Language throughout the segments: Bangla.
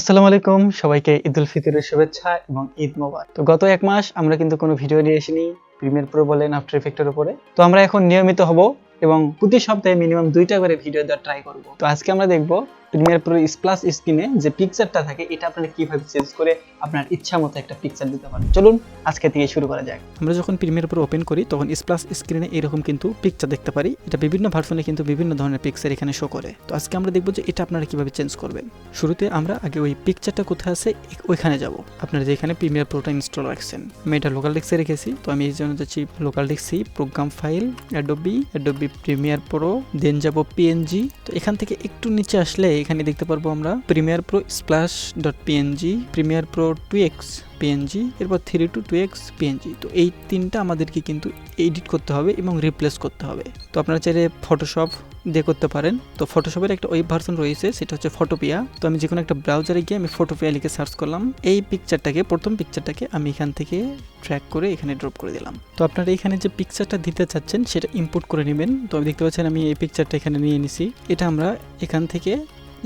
আসসালামু আলাইকুম, সবাইকে ঈদ উল ফিতরের শুভেচ্ছা এবং ঈদ মোবারক। তো গত এক মাস আমরা কিন্তু কোনো ভিডিও নিয়ে আসিনি প্রিমিয়ার প্রো বলেন আফটার এফেক্টের উপরে। তো আমরা এখন নিয়মিত হব এবং প্রতি সপ্তাহে মিনিমাম দুইটা করে ভিডিও দেওয়ার ট্রাই করব। তো আজকে আমরা দেখব প্রিমিয়ার প্রো প্লাস স্ক্রিনে যে পিকচারটা থাকে, এটা আপনারা কীভাবে চেঞ্জ করে আপনার ইচ্ছা মতো একটা পিকচার দিতে পারেন। চলুন আজকে থেকে শুরু করা যাক। আমরা যখন প্রিমিয়ার প্রো ওপেন করি, তখন প্লাস স্ক্রিনে এরকম কিন্তু পিকচার দেখতে পারি। এটা বিভিন্ন ভার্সনে কিন্তু বিভিন্ন ধরনের পিকচার এখানে শো করে। তো আজকে আমরা দেখব যে এটা আপনারা কীভাবে চেঞ্জ করবেন। শুরুতে আমরা আগে ওই পিকচারটা কোথায় আছে ওইখানে যাব। আপনারা যেখানে প্রিমিয়ার প্রোটা ইনস্টল রাখছেন। আমি এটা লোকাল ডিস্কে রেখেছি। তো আমি এই জন্য যাচ্ছি local disk C program file Adobe Adobe Premiere Pro then যাব পিএনজি তো এখান থেকে একটু নিচে আসলে এখানে দেখতে পারব আমরা Premiere Pro splash dot PNG Premiere Pro two X PNG এরপর three two two X PNG তো এই তিনটা আমাদেরকে কিন্তু এডিট করতে হবে এবং রিপ্লেস করতে হবে। তো আপনারা চাইলে ফটোশপ দিয়ে করতে পারেন। তো ফটোশপের একটা ওয়েব ভার্সন রয়েছে, সেটা হচ্ছে ফটোপিয়া তো আমি যে কোনো একটা ব্রাউজারে গিয়ে আমি ফটোপিয়া লিখে সার্চ করলাম। এই পিকচারটাকে প্রথম পিকচারটাকে আমি এখান থেকে ট্র্যাক করে এখানে ড্রপ করে দিলাম। তো আপনারা এখানে যে পিকচারটা দিতে চাচ্ছেন, সেটা ইম্পোর্ট করে নেবেন। তো দেখতে পাচ্ছেন আমি এই পিকচারটা এখানে নিয়ে নিছি। এটা আমরা এখান থেকে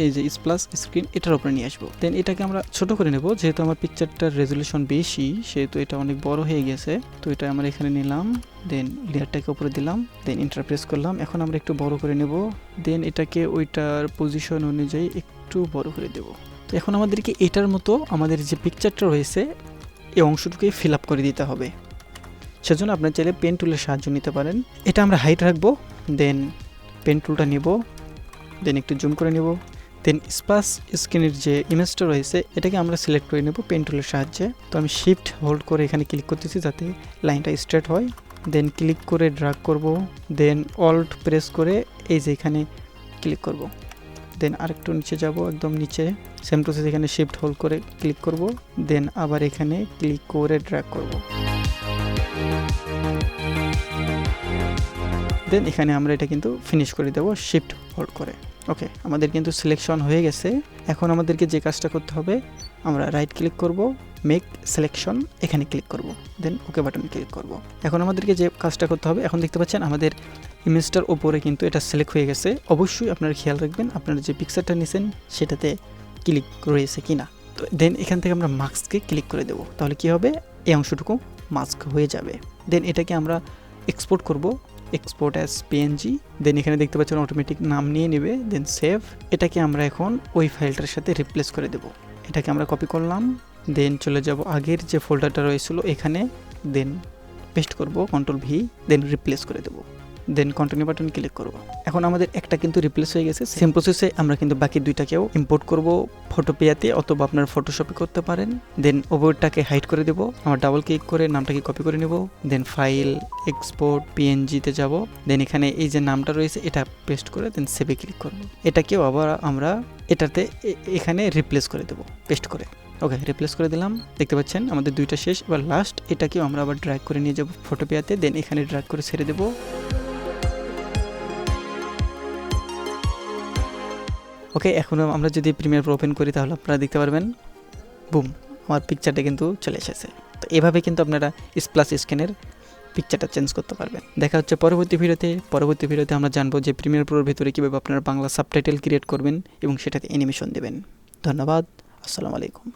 এই যে প্লাস স্ক্রিন এটার উপরে নিয়ে আসব। দেন এটাকে আমরা ছোট করে নেব, যেহেতু আমার পিকচারটার রেজলিউশন বেশি, সেহেতু এটা অনেক বড় হয়ে গেছে। তো এটা আমরা এখানে নিলাম দেন লেয়ারটাকে উপরে দিলাম দেন ইন্টারপ্রেস করলাম। এখন আমরা একটু বড় করে নেব দেন এটাকে ওইটার পজিশন অনুযায়ী একটু বড় করে দেব। তো এখন আমাদেরকে এটার মতো আমাদের যে পিকচারটা রয়েছে, এই অংশটুকুই ফিল আপ করে দিতে হবে। সেজন্য আপনার চাইলে পেন টুলের সাহায্য নিতে পারেন। এটা আমরা হাইট রাখব দেন পেন টুলটা নেব দেন একটু জুম করে নিব। দেন স্পাস স্ক্রিনের যে ইমেজটা রয়েছে, এটাকে আমরা সিলেক্ট করে নেব পেন টুলের সাহায্যে। তো আমি শিফট হোল্ড করে এখানে ক্লিক করতেছি যাতে লাইনটা স্ট্রেট হয়। দেন ক্লিক করে ড্রাগ করব। দেন অল্ট প্রেস করে এই যে এখানে ক্লিক করব। দেন আরেকটু নিচে যাব, একদম নিচে। সেম প্রসেস এখানে শিফট হোল্ড করে ক্লিক করব। দেন আবার এখানে ক্লিক করে ড্রাগ করব। দেন এখানে আমরা এটা কিন্তু ফিনিশ করে দেবো শিফট হোল্ড করে। ওকে আমাদের কিন্তু সিলেকশন হয়ে গেছে। এখন আমাদেরকে যে কাজটা করতে হবে, আমরা রাইট ক্লিক করব মেক সিলেকশন এখানে ক্লিক করব। দেন ওকে বাটনে ক্লিক করব। এখন আমাদেরকে যে কাজটা করতে হবে, এখন দেখতে পাচ্ছেন আমাদের ইমেজটার ওপরে কিন্তু এটা সিলেক্ট হয়ে গেছে। অবশ্যই আপনারা খেয়াল রাখবেন, আপনারা যে পিকচারটা নিছেন, সেটাতে ক্লিক রয়েছে কিনা। তো দেন এখান থেকে আমরা মাস্ককে ক্লিক করে দেবো। তাহলে কি হবে? এই অংশটুকু মাস্ক হয়ে যাবে। দেন এটাকে আমরা এক্সপোর্ট করব। এক্সপোর্ট অ্যাজ পিএনজি দেন এখানে দেখতে পাচ্ছেন অটোমেটিক নাম নিয়ে নেবে দেন সেভ এটাকে আমরা এখন ওই ফাইলটার সাথে রিপ্লেস করে দেব। এটাকে আমরা কপি করলাম দেন চলে যাব আগের যে ফোল্ডারটা রয়েছিল এখানে দেন পেস্ট করব কন্ট্রোল ভি দেন রিপ্লেস করে দেবো। দেন কন্টিনিউ বাটন ক্লিক করব। এখন আমাদের একটা কিন্তু রিপ্লেস হয়ে গেছে। সেম প্রসেসে আমরা কিন্তু বাকি দুইটাকেও ইম্পোর্ট করব ফটোপিয়াতে অথবা আপনার ফটোশপে করতে পারেন। দেন ওভারটাকে হাইড করে দেব। আমার ডাবল ক্লিক করে নামটাকে কপি করে নেব। দেন ফাইল এক্সপোর্ট পিএনজিতে যাব। দেন এখানে এই যে নামটা রয়েছে, এটা পেস্ট করে দেন সেভে ক্লিক করব। এটাকেও আবার আমরা এটাতে এখানে রিপ্লেস করে দেব। পেস্ট করে। ওকে রিপ্লেস করে দিলাম। দেখতে পাচ্ছেন, আমাদের দুইটা শেষ। এবার লাস্ট এটাকেও আমরা আবার ড্র্যাগ করে নিয়ে যাব ফটোপিয়াতে দেন এখানে ড্র্যাগ করে ছেড়ে দেবো। ওকে এখন আমরা যদি প্রিমিয়ার প্রো ওপেন করি তাহলে আপনারা দেখতে পারবেন বুম আমার পিকচারটা কিন্তু চলে এসেছে। তো এভাবে কিন্তু আপনারা স্প্লাস স্ক্যানের পিকচারটা চেঞ্জ করতে পারবেন। দেখা হচ্ছে পরবর্তী ভিডিওতে। পরবর্তী ভিডিওতে আমরা জানব যে প্রিমিয়ার প্রোর ভিতরে কীভাবে আপনারা বাংলা সাবটাইটেল ক্রিয়েট করবেন এবং সেটাতে অ্যানিমেশন দেবেন। ধন্যবাদ। আসসালামু আলাইকুম।